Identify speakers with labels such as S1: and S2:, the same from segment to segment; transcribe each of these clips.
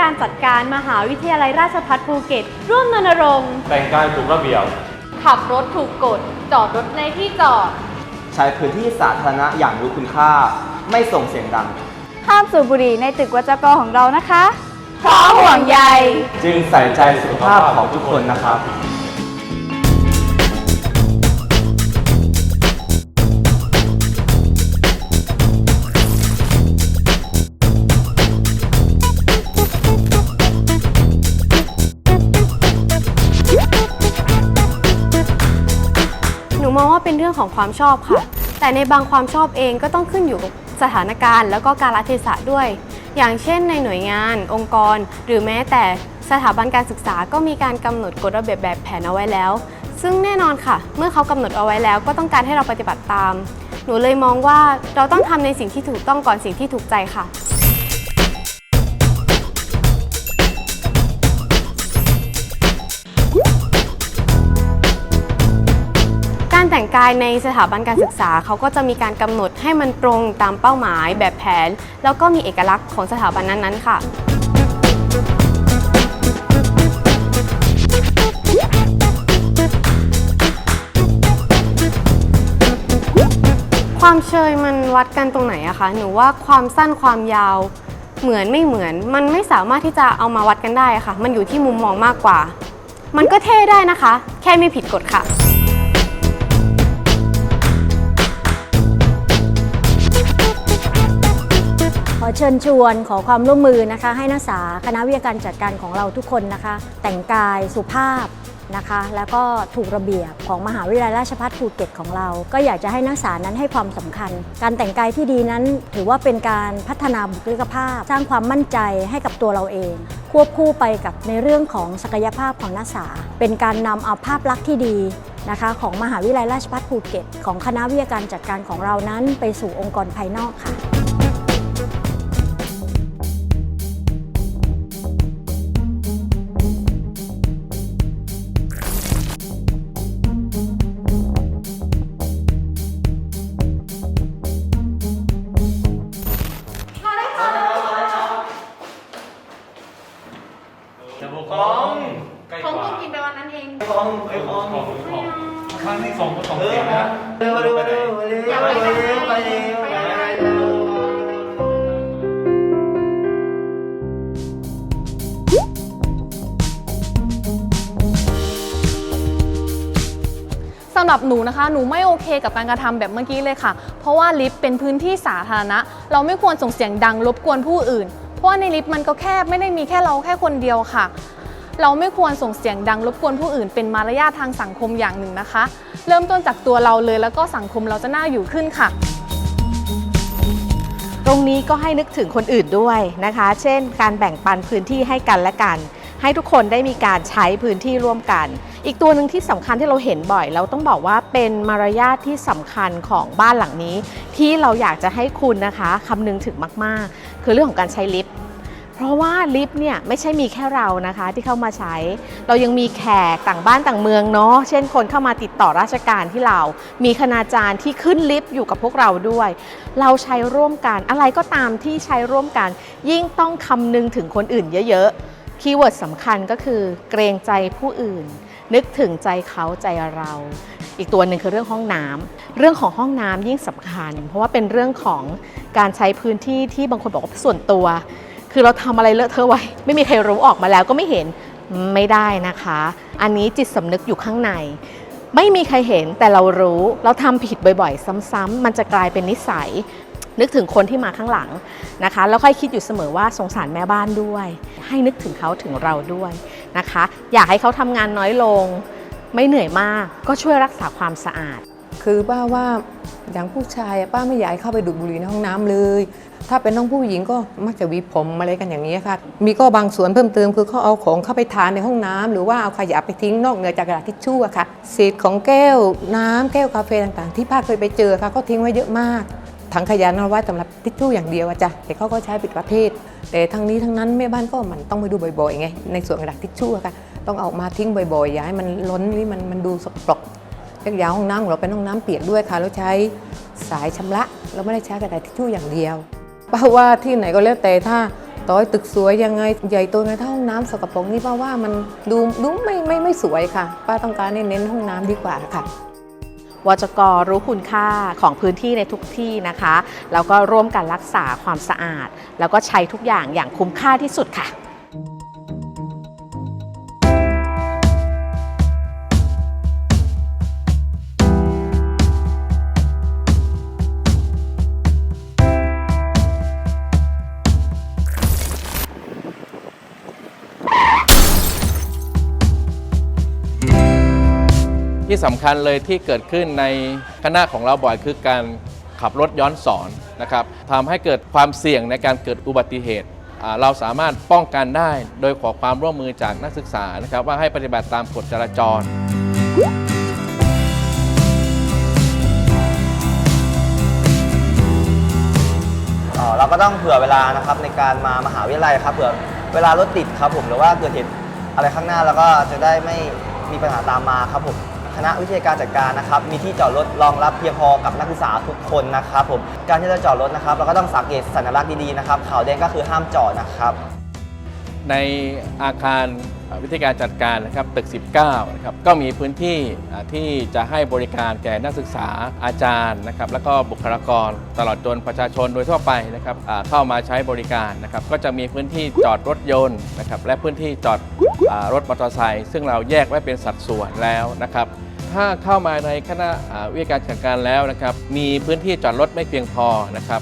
S1: การจัดการมหาวิทยาลัยราชภัฏภูเก็ต ร่วมรณรงค์
S2: แต่งกายถูกระเบียบ
S1: ขับรถถูกกฎ จอดรถในที่จอด
S3: ใช้พื้นที่สาธารณะอย่างรู้คุณค่า ไม่ส่งเสียงดัง
S4: ห้ามสูบบุหรี่ในตึกวจกของเรานะคะ
S1: เพราะห่วงใย
S3: จึงใส่ใจสุขภาพของทุกคนนะครับู
S1: มองว่าเป็นเรื่องของความชอบค่ะ แต่ในบางความชอบเองก็ต้องขึ้นอยู่กับสถานการณ์ แล้วก็การรัเทศะด้วย อย่างเช่นในหน่วยงาน องค์กร หรือแม้แต่สถาบันการศึกษาก็มีการกำหนดกฎระเบียบแบบแผนเอาไว้แล้ว ซึ่งแน่นอนค่ะ เมื่อเขากำหนดเอาไว้แล้ว ก็ต้องการให้เราปฏิบัติตาม หนูเลยมองว่าเราต้องทำในสิ่งที่ถูกต้องก่อนสิ่งที่ถูกใจค่ะ แต่งกายในสถาบันการศึกษาเขาก็จะมีการกำหนดให้มันตรงตามเป้าหมายแบบแผน แล้วก็มีเอกลักษณ์ของสถาบันนั้นๆค่ะความเชยมันวัดกันตรงไหนอะคะ หนูว่าความสั้นความยาวเหมือนไม่เหมือน มันไม่สามารถที่จะเอามาวัดกันได้ค่ะ มันอยู่ที่มุมมองมากกว่า มันก็เท่ได้นะคะ แค่ไม่ผิดกฎค่ะ
S5: เชิญชวนขอความร่วมมือนะคะ ให้นักศึกษาคณะวิทยาการจัดการของเราทุกคนนะคะ แต่งกายสุภาพนะคะ แล้วก็ถูกระเบียบของมหาวิทยาลัยราชภัฏภูเก็ตของเรา ก็อยากจะให้นักศึกษานั้นให้ความสำคัญ การแต่งกายที่ดีนั้น ถือว่าเป็นการพัฒนาบุคลิกภาพ สร้างความมั่นใจให้กับตัวเราเอง ควบคู่ไปกับในเรื่องของศักยภาพของนักศึกษา เป็นการนำเอาภาพลักษณ์ที่ดีนะคะของมหาวิทยาลัยราชภัฏภูเก็ต ของคณะวิทยาการจัดการของเรานั้น ไปสู่องค์กรภายนอกค่ะ
S1: ห
S6: รับหนูนะคะ หนูไม่โอเคกับการกระทำแบบเมื่อกี้เลยค่ะ เพราะว่าลิฟต์เป็นพื้นที่สาธารณะ เราไม่ควรส่งเสียงดังรบกวนผู้อื่น เพราะว่าในลิฟต์มันก็แคบไม่ได้มีแค่เราแค่คนเดียวค่ะ เราไม่ควรส่งเสียงดังรบกวนผู้อื่น เป็นมารยาททางสังคมอย่างหนึ่งนะคะ เริ่มต้นจากตัวเราเลยแล้วก็สังคมเราจะน่าอยู่ขึ้นค่ะ
S7: ตรงนี้ก็ให้นึกถึงคนอื่นด้วยนะคะ เช่น การแบ่งปันพื้นที่ให้กันและกัน ให้ทุกคนได้มีการใช้พื้นที่ร่วมกัน อีกตัวหนึ่งที่สำคัญที่เราเห็นบ่อยเราต้องบอกว่าเป็นมารยาทที่สำคัญของบ้านหลังนี้ ที่เราอยากจะให้คุณนะคะคำนึงถึงมาก ๆ คือเรื่องของการใช้ลิฟต์เพราะว่าลิฟต์เนี่ยไม่ใช่มีแค่เรานะคะที่เข้ามาใช้ เรายังมีแขกต่างบ้านต่างเมืองเนาะเช่นคนเข้ามาติดต่อราชการที่เรา มีคณาจารย์ที่ขึ้นลิฟต์อยู่กับพวกเราด้วย เราใช้ร่วมกันอะไรก็ตามที่ใช้ร่วมกัน ยิ่งต้องคำนึงถึงคนอื่นเยอะๆคีย์เวิร์ดสำคัญก็คือเกรงใจผู้อื่น นึกถึงใจเขาใจเรา อีกตัวหนึ่งคือเรื่องห้องน้ำเรื่องของห้องน้ำยิ่งสำคัญ เพราะว่าเป็นเรื่องของการใช้พื้นที่ที่บางคนบอกว่าส่วนตัว คือเราทำอะไรเลอะเทอะไว้ ไม่มีใครรู้ออกมาแล้วก็ไม่เห็นไม่ได้นะคะ อันนี้จิตสำนึกอยู่ข้างใน ไม่มีใครเห็นแต่เรารู้ เราทำผิดบ่อย ๆ ซ้ำๆมันจะกลายเป็นนิสัย นึกถึงคนที่มาข้างหลังนะคะ แล้วค่อยคิดอยู่เสมอว่าสงสารแม่บ้านด้วย ให้นึกถึงเขาถึงเราด้วยนะคะ อยากให้เขาทำงานน้อยลง ไม่เหนื่อยมาก ก็ช่วยรักษาความสะอาด
S8: คือป้าว่าอย่างผู้ชายอะป้าไม่อยากให้เข้าไปดูดบุหรี่ในห้องน้ำเลย ถ้าเป็นน้องผู้หญิงก็มักจะหวีผมอะไรกันอย่างนี้ค่ะ มีก็บางส่วนเพิ่มเติมคือเขาเอาของเข้าไปทานในห้องน้ำหรือว่าเอาขยะไปทิ้งนอกเหนือจากกระดาษทิชชู่อะค่ะเศษของแก้วน้ำแก้วกาแฟต่างๆ ที่ป้าเคยไปเจอค่ะก็ทิ้งไว้เยอะมาก ถังขยะนั้นเอาไว้สำหรับทิชชู่อย่างเดียวอะจ้ะแต่เขาก็ใช้ปิดประเภท แต่ทั้งนี้ทั้งนั้นแม่บ้านก็มันต้องไปดูบ่อยๆไงในส่วนกระดาษทิชชู่อะค่ะต้องเอามาทิ้งบ่อยๆอย่าให้มันล้นนี่มันมันดูสกปรกเรียกยาวห้องน้ำของเราเป็นห้องน้ำเปียกด้วยค่ะแล้วใช้สายชำระเราไม่ได้ใช้กระดาษทิชชู่อย่างเดียวป้าะว่าที่ไหนก็แล้วแต่ถ้าต่อให้ตึกสวยยังไงใหญ่โตไงถ้าห้องน้ำสกปรกนี่ป้าว่ามันดูดูไม่ไม่ไม่สวยค่ะ ป้าต้องการเน้นห้องน้ำดีกว่าค่ะ
S7: วจกรู้คุณค่าของพื้นที่ในทุกที่นะคะ แล้วก็ร่วมกันรักษาความสะอาด แล้วก็ใช้ทุกอย่างอย่างคุ้มค่าที่สุดค่ะ
S9: ที่สำคัญเลยที่เกิดขึ้นในคณะของเราบ่อยคือการขับรถย้อนสอนนะครับทำให้เกิดความเสี่ยงในการเกิดอุบัติเหตุ เราสามารถป้องกันได้โดยขอความร่วมมือจากนักศึกษานะครับว่าให้ปฏิบัติตามกฎจราจร
S3: เราก็ต้องเผื่อเวลานะครับในการมามหาวิทยาลัยครับเผื่อเวลารถติดครับผมหรือว่าเกิดเหตุอะไรข้างหน้าแล้วก็จะได้ไม่มีปัญหาตามมาครับผม ณะวิทยาการจัดการนะครับมีที่จอดรถรองรับเพียงพอกับนักศึกษาทุกคนนะครับผมการที่จะจอดรถนะครับเราก็ต้องสังเกตสัญลักษณ์ดีๆนะครับขาวแดงก็คือห้ามจอดนะครับ
S9: ในอาคารวิทยาการจัดการนะครับตึก 19 นะครับก็มีพื้นที่ที่จะให้บริการแก่นักศึกษาอาจารย์นะครับแล้วก็บุคลากรตลอดจนประชาชนโดยทั่วไปนะครับเข้ามาใช้บริการนะครับก็จะมีพื้นที่จอดรถยนต์นะครับและพื้นที่จอดอรถมอเตอร์ไซค์ซึ่งเราแยกไว้เป็นสัดส่วนแล้วนะครับ ถ้าเข้ามาในคณะวิทยาการจัดการแล้วนะครับ มีพื้นที่จอดรถไม่เพียงพอนะครับ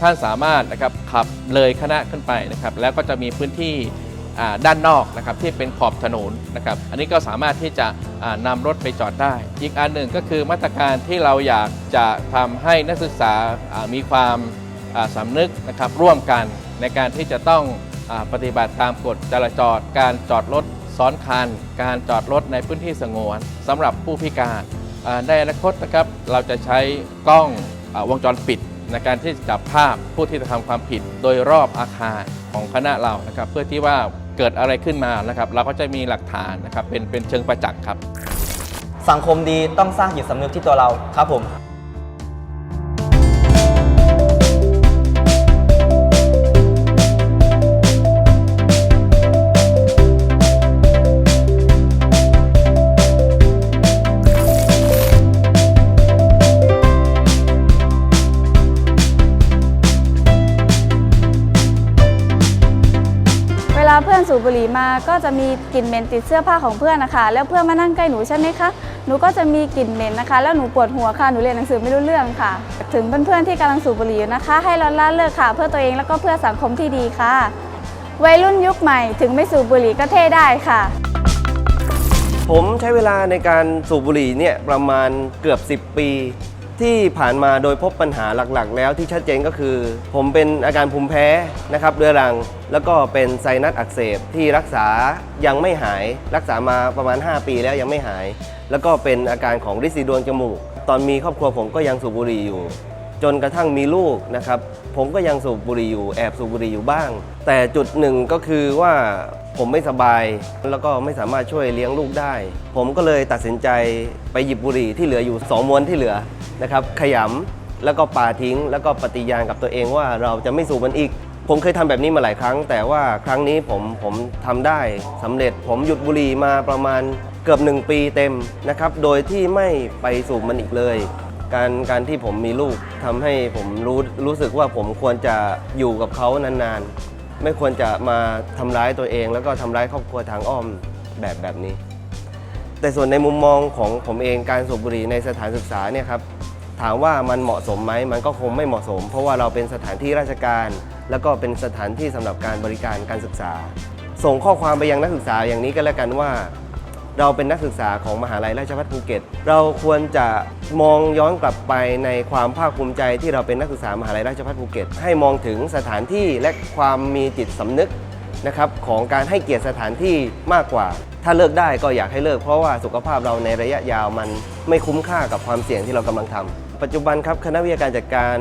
S9: ท่านสามารถนะครับขับเลยคณะขึ้นไปนะครับ แล้วก็จะมีพื้นที่ด้านนอกนะครับที่เป็นขอบถนนนะครับ อันนี้ก็สามารถที่จะอ่านำรถไปจอดได้ อีกอันหนึ่งก็คือมาตรการที่เราอยากจะทำให้นักศึกษามีความอ่าสำนึกนะครับร่วมกันในการที่จะต้องปฏิบัติตามกฎจราจรการจอดรถ ซ้อนคัน การจอดรถในพื้นที่สงวนสำหรับผู้พิการในอนาคตนะครับเราจะใช้กล้องอวงจรปิด ในการที่จะจับภาพผู้ที่กระทำความผิด โดยรอบอาคารของคณะเรานะครับเพื่อที่ว่าเกิดอะไรขึ้นมานะครับเราก็จะมีหลักฐานนะครับเป็นเป็นเชิงประจักษ์ครับ
S3: สังคมดีต้องสร้างจิตสำนึกที่ตัวเราครับผม
S4: บุหรี่มาก็จะมีกลิ่นเหม็นติดเสื้อผ้าของเพื่อนนะคะแล้วเพื่อนมานั่งใกล้หนูใช่ไหมคะหนูก็จะมีกลิ่นเหม็นนะคะ แล้วหนูปวดหัวค่ะหนูเรียนหนังสือไม่รู้เรื่องค่ะ ถึงเพื่อนๆที่กำลังสูบบุหรี่อยู่นะคะ ให้เราละเลิกค่ะ เพื่อตัวเองแล้วก็เพื่อสังคมที่ดีค่ะ วัยรุ่นยุคใหม่ถึงไม่สูบบุหรี่ก็เท่ได้ค่ะ
S10: ผมใช้เวลาในการสูบบุหรี่เนี่ยประมาณเกือบ 10 ปี ที่ผ่านมาโดยพบปัญหาหลักๆ แล้วที่ชัดเจนก็คือ ผมเป็นอาการภูมิแพ้นะครับเรื้อรัง แล้วก็เป็นไซนัสอักเสบที่รักษายังไม่หาย รักษามาประมาณ 5 ปีแล้วยังไม่หาย แล้วก็เป็นอาการของริดสีดวงจมูก ตอนมีครอบครัวผมก็ยังสูบบุหรี่อยู่ จนกระทั่งมีลูกนะครับผมก็ยังสูบบุหรี่อยู่แอบสูบบุหรี่อยู่บ้าง แต่จุดหนึ่งก็คือว่าผมไม่สบาย แล้วก็ไม่สามารถช่วยเลี้ยงลูกได้ ผมก็เลยตัดสินใจไปหยิบบุหรี่ที่เหลืออยู่สองมวนที่เหลือ นะครับขยำแล้วก็ปาทิ้ง แล้วก็ปฏิญาณกับตัวเองว่าเราจะไม่สูบมันอีก ผมเคยทำแบบนี้มาหลายครั้ง แต่ว่าครั้งนี้ผมผมทำได้สำเร็จ ผมหยุดบุหรี่มาประมาณเกือบหนึ่งปีเต็มนะครับโดยที่ไม่ไปสูบมันอีกเลย การการที่ผมมีลูกทำให้ผมรู้รู้สึกว่าผมควรจะอยู่กับเขานานๆ ไม่ควรจะมาทำร้ายตัวเอง แล้วก็ทำร้ายครอบครัวทางอ้อมแบบแบบนี้แต่ส่วนในมุมมองของผมเองการสูบบุหรี่ในสถานศึกษาเนี่ยครับ ถามว่ามันเหมาะสมไหมมันก็คงไม่เหมาะสม เพราะว่าเราเป็นสถานที่ราชการ แล้วก็เป็นสถานที่สำหรับการบริการการศึกษา ส่งข้อความไปยังนักศึกษาอย่างนี้ก็แล้วกันว่า เราเป็นนักศึกษาของมหาลัยราชภัฏภูเก็ต เราควรจะมองย้อนกลับไปในความภาคภูมิใจที่เราเป็นนักศึกษามหาลัยราชภัฏภูเก็ต ให้มองถึงสถานที่และความมีจิตสำนึกนะครับของการให้เกียรติสถานที่มากกว่า ถ้าเลิกได้ก็อยากให้เลิก เพราะว่าสุขภาพเราในระยะยาวมันไม่คุ้มค่ากับความเสี่ยงที่เรากำลังทำ ปัจจุบันครับคณะวิทยาการจัดการ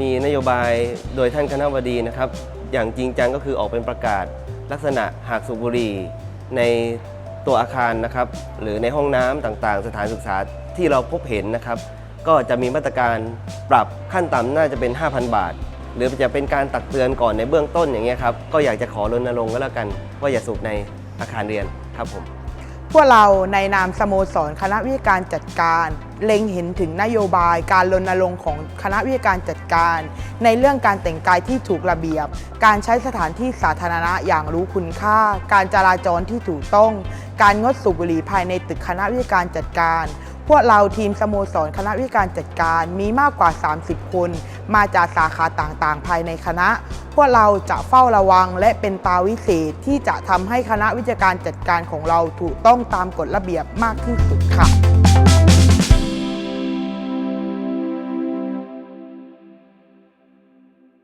S10: มีนโยบายโดยท่านคณะบดีนะครับ อย่างจริงจังก็คือออกเป็นประกาศลักษณะหากสูบบุหรี่ในตัวอาคารนะครับ หรือในห้องน้ำต่างๆ สถานศึกษาที่เราพบเห็นนะครับ ก็จะมีมาตรการปรับขั้นต่ำน่าจะเป็น 5,000 บาท หรือจะเป็นการตักเตือนก่อนในเบื้องต้นอย่างเงี้ยครับก็อยากจะขอรณรงค์ก็แล้วกัน ว่าอย่าสูบในอาคารเรียนครับผม
S11: พวกเราในนามสโมสรคณะวิการจัดการ เล็งเห็นถึงนโยบายการรณรงค์ของคณะวิการจัดการ ในเรื่องการแต่งกายที่ถูกระเบียบ การใช้สถานที่สาธารณะอย่างรู้คุณค่า การจราจรที่ถูกต้อง การงดสูบบุหรี่ภายในตึกคณะวิการจัดการ พวกเราทีมสโมสรคณะวิการจัดการมีมากกว่า 30 คน มาจากสาขาต่างๆ ภายในคณะ พวกเราจะเฝ้าระวังและเป็นตาวิเศษที่จะทำให้คณะวิจาการจัดการของเราถูกต้องตามกฎระเบียบมากที่สุดค่ะ